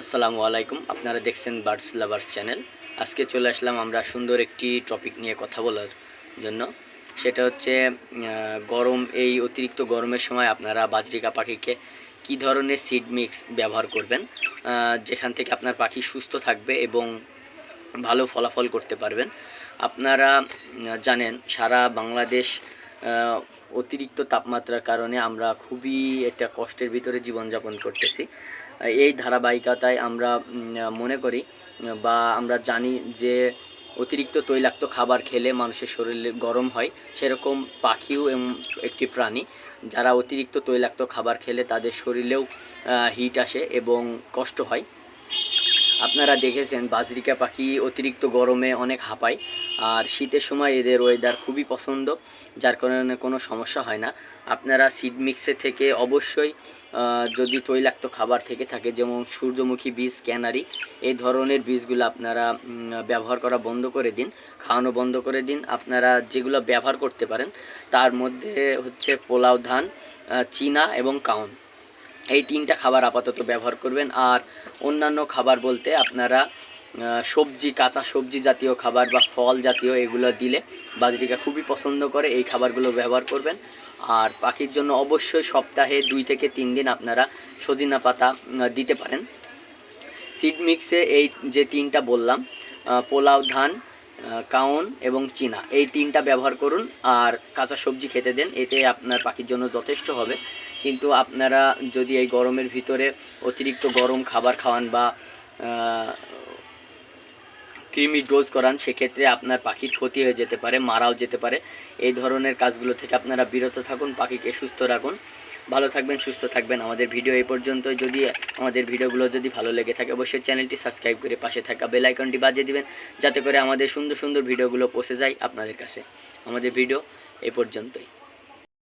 আসসালামু আলাইকুম। আপনারা দেখছেন বার্ডস লাভার্স চ্যানেল। আজকে চলে আসলাম আমরা সুন্দর একটি টপিক নিয়ে কথা বলার জন্য। সেটা হচ্ছে গরম, এই অতিরিক্ত গরমের সময় আপনারা বাজরিকা পাখিকে কি ধরনের সিড মিক্স ব্যবহার করবেন যেখান থেকে আপনার পাখি সুস্থ থাকবে এবং ভালো ফলাফল করতে পারবেন। আপনারা জানেন, সারা বাংলাদেশ অতিরিক্ত তাপমাত্রার কারণে আমরা খুবই একটা কষ্টের ভিতরে জীবনযাপন করতেছি। এই ধারাবাহিকতায় আমরা মনে করি, বা আমরা জানি যে অতিরিক্ত তৈলাক্ত খাবার খেলে মানুষের শরীরে গরম হয়, সেরকম পাখিও একটি প্রাণী। যারা অতিরিক্ত তৈলাক্ত খাবার খেলে তাদের শরীরেও হিট আসে এবং কষ্ট হয়। আপনারা দেখেছেন বাজরিকা পাখি অতিরিক্ত গরমে অনেক হাঁপায়, আর শীতের সময় এদের ওয়েদার খুবই পছন্দ, যার কারণে কোনো সমস্যা হয় না। আপনারা সিড মিক্সে থেকে অবশ্যই যদি তৈলাক্ত খাবার থেকে থাকে, যেমন সূর্যমুখী বীজ, ক্যানারি এই ধরনের বীজগুলো আপনারা ব্যবহার করা বন্ধ করে দিন, খাওয়ানো বন্ধ করে দিন। আপনারা যেগুলো ব্যবহার করতে পারেন, তার মধ্যে হচ্ছে পোলাও ধান চীনা এবং কাউন। এই তিনটা খাবার আপাতত ব্যবহার করবেন। আর অন্যান্য খাবার বলতে আপনারা সবজি, কাঁচা সবজি জাতীয় খাবার বা ফল জাতীয় এগুলো দিলে বাজরিকা খুবই পছন্দ করে, এই খাবারগুলো ব্যবহার করবেন। আর পাখির জন্য অবশ্যই সপ্তাহে দুই থেকে তিন দিন আপনারা সজিনা পাতা দিতে পারেন। সিড মিক্সে এই যে তিনটা বললাম পোলাও, ধান কাউন এবং চীনা, এই তিনটা ব্যবহার করুন। আর কাঁচা সবজি খেতে দেন, এতে আপনার পাখির জন্য যথেষ্ট হবে। কিন্তু আপনারা যদি এই গরমের ভিতরে অতিরিক্ত গরম খাবার খাওয়ান বা ক্রিমি ডোজ করান, সেক্ষেত্রে আপনার পাখির ক্ষতি হয়ে যেতে পারে, মারাও যেতে পারে। এই ধরনের কাজগুলো থেকে আপনারা বিরত থাকুন, পাখিকে সুস্থ রাখুন। ভালো থাকবেন, সুস্থ থাকবেন। আমাদের ভিডিও এই পর্যন্ত যদি আমাদের ভিডিওগুলো যদি ভালো লেগে থাকে, অবশ্যই চ্যানেলটি সাবস্ক্রাইব করে পাশে থাকা বেল আইকনটি বাজিয়ে দিবেন, যাতে করে আমাদের সুন্দর সুন্দর ভিডিওগুলো পৌঁছে যায় আপনাদের কাছে। আমাদের ভিডিও এই পর্যন্তই।